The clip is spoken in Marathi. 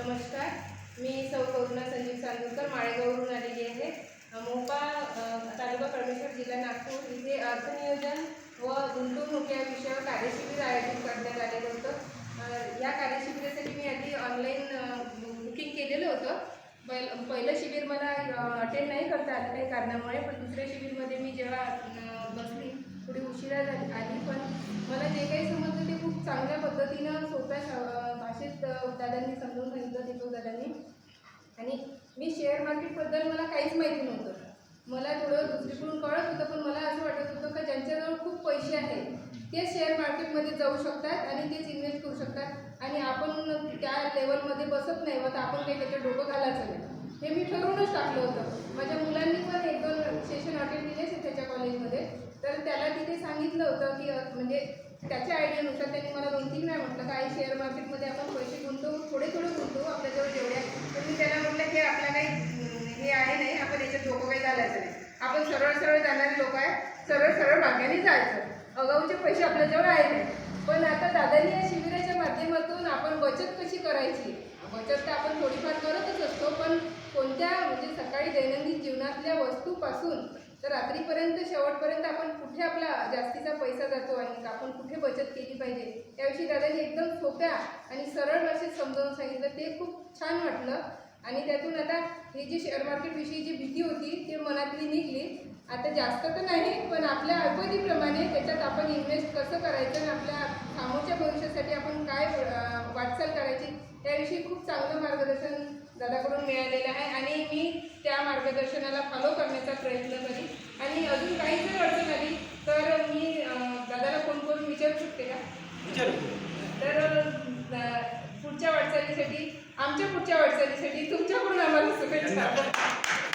नमस्कार. मी सौ करुणा संजीव चांदूरकर माळेगाववरून आलेली आहे. मोपा तालुका परमेश्वर जिल्हा नागपूर इथे अर्थनियोजन व गुंतवणूक या विषयावर कार्यशिबिर आयोजित करण्यात आलेलं होतं. या कार्यशिबिरासाठी मी आधी ऑनलाईन बुकिंग केलेलं होतं. पहिल पहिलं शिबिर मला अटेंड नाही करता आलं काही कारणामुळे पण दुसऱ्या शिबिरमध्ये मी जेव्हा बसली थोडी उशिरा झाली आली पण मला जे काही समजलं ते खूप चांगल्या पद्धतीनं सोप्या श- भाषेत अ, दादांनी समजून सांगितलं दीपक दादांनी आणि मी शेअर मार्केटबद्दल मला काहीच माहिती नव्हतं. मला थोडं दुसरीकडून कळत होतं पण मला असं वाटत होतं का ज्यांच्याजवळ खूप पैसे आहेत ते शेअर मार्केटमध्ये जाऊ शकतात आणि तेच इन्व्हेस्ट करू शकतात. आणि आपण त्या लेवलमध्ये बसत नाही मग आपण काही त्याचं डोकं घालायचं नाही. हे मी ठरवूनच टाकलं होतं. माझ्या मुलांनी पण एक दोन सेशन अटेंड केलेच त्याच्या कॉलेजमध्ये तर त्याला तिथे सांगितलं होतं की म्हणजे त्याच्या आयडियानुसार त्यांनी मला दोन तीन वेळा म्हटलं काय शेअर मार्केटमध्ये आपण पैसे गुंतवून थोडे थोडे गुंतवू आपल्याजवळ जेवढे आहे तर मी त्याला म्हटलं हे आपला काही अं, हे आहे नाही आपण याच्यात डोकं काही घालायचं नाही आपण सरळ सरळ जाणारे लोक आहे. सरळ सरळ भाग्याने जायचं. अगाऊचे पैसे आपल्याजवळ आहे पण आता दादानी या शिबिराच्या माध्यमातून आपण बचत कशी करायची? बचत तर आपण थोडीफार करतच असतो पण कोणत्या म्हणजे सकाळी दैनंदिन जीवनातल्या वस्तूपासून तर रात्रीपर्यंत शेवटपर्यंत आपण कुठे आपला जास्तीचा पैसा जातो आणि आपण कुठे बचत केली पाहिजे? त्याविषयी दादांनी एकदम सोप्या आणि सरळ भाषेत समजावून सांगितलं. ते खूप छान वाटलं. आणि त्यातून आता ही जी शेअर मार्केटविषयी जी भीती होती ती मनातली निघली. आता जास्त तर नाही पण आपल्या अल्पतीप्रमाणे त्याच्यात आपण इन्व्हेस्ट कसं करायचं आणि आपल्या सामोरच्या भविष्यासाठी आपण काय वाटचाल करायची त्याविषयी खूप चांगलं मार्गदर्शन दादाकडून मिळालेलं आहे आणि मी त्या मार्गदर्शनाला फॉलो करण्याचा प्रयत्न करीन. आणि अजून काही जर अडचण आली तर मी दादाला फोन करून विचारू शकते का? विचारू आमच्या पुढच्या वाटचालीसाठी तुमच्याकडून आम्हाला शुभेच्छा.